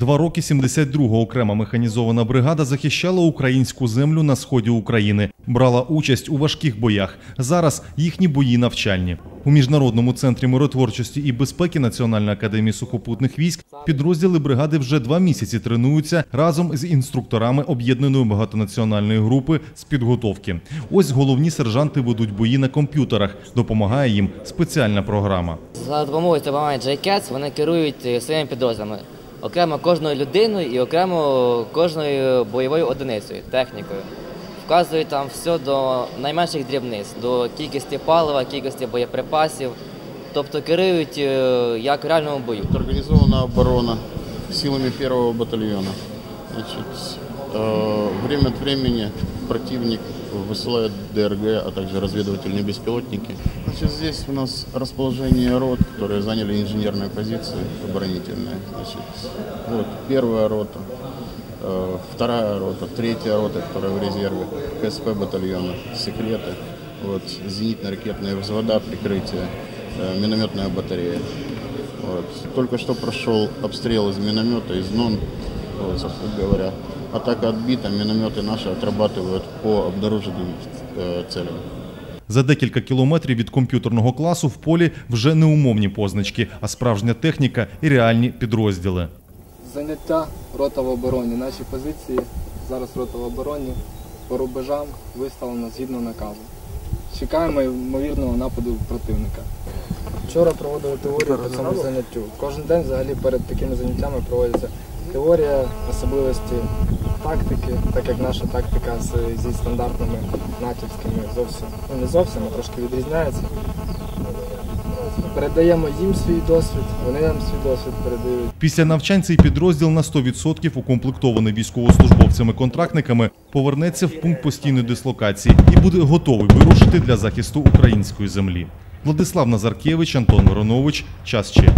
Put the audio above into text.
Два роки 72-го окрема механізована бригада захищала українську землю на сході України, брала участь у важких боях. Зараз їхні бої навчальні. У міжнародному центрі миротворчості і безпеки Національної академії сухопутних військ підрозділи бригади вже два місяці тренуються разом з інструкторами об'єднаної багатонаціональної групи з підготовки. Ось головні сержанти ведуть бої на комп'ютерах. Допомагає їм спеціальна програма. За допомогою програми JCATS вони керують е, своїми підрозділами. Окремо кожною людиною і окремо кожною бойовою одиницею, технікою. Вказують там все до найменших дрібниць, до кількості палива, кількості боєприпасів. Тобто керують е, як в реальному бою. Організована оборона силами первого батальйону. Значить, э, время от времени противник высылает ДРГ, а также разведывательные беспилотники. Значит, здесь у нас расположение рот, которые заняли инженерные позиции оборонительные. Значит, вот первая рота, э, вторая рота, третья рота, которая в резерве, КСП батальона, секреты, вот, зенитно-ракетные взвода прикрытия, э, минометная батарея. Вот. Только что прошел обстрел из миномета, из НОН, вот, говоря. Атака отбита, минометы наши отрабатывают по обнаруженным э, целям. За декілька кілометрів від комп'ютерного класу в полі вже не умовні позначки, а справжня техніка і реальні підрозділи. Заняття рота в обороні. Наші позиції зараз рота в обороні по рубежам виставлено згідно наказу. Чекаємо ймовірного нападу противника. Вчора проводили теорію по цьому заняттю. Кожен день взагалі перед такими заняттями проводиться теорія, особливості тактики, так як наша тактика з- зі стандартними натівськими зовсім ну не зовсім, а трошки відрізняється. Передаємо їм свій досвід, вони нам свій досвід передають. Після навчань цей підрозділ на 100% укомплектований військовослужбовцями-контрактниками повернеться в пункт постійної дислокації і буде готовий вирушити для захисту української землі. Владислав Назаркевич, Антон Миронович. Час ще.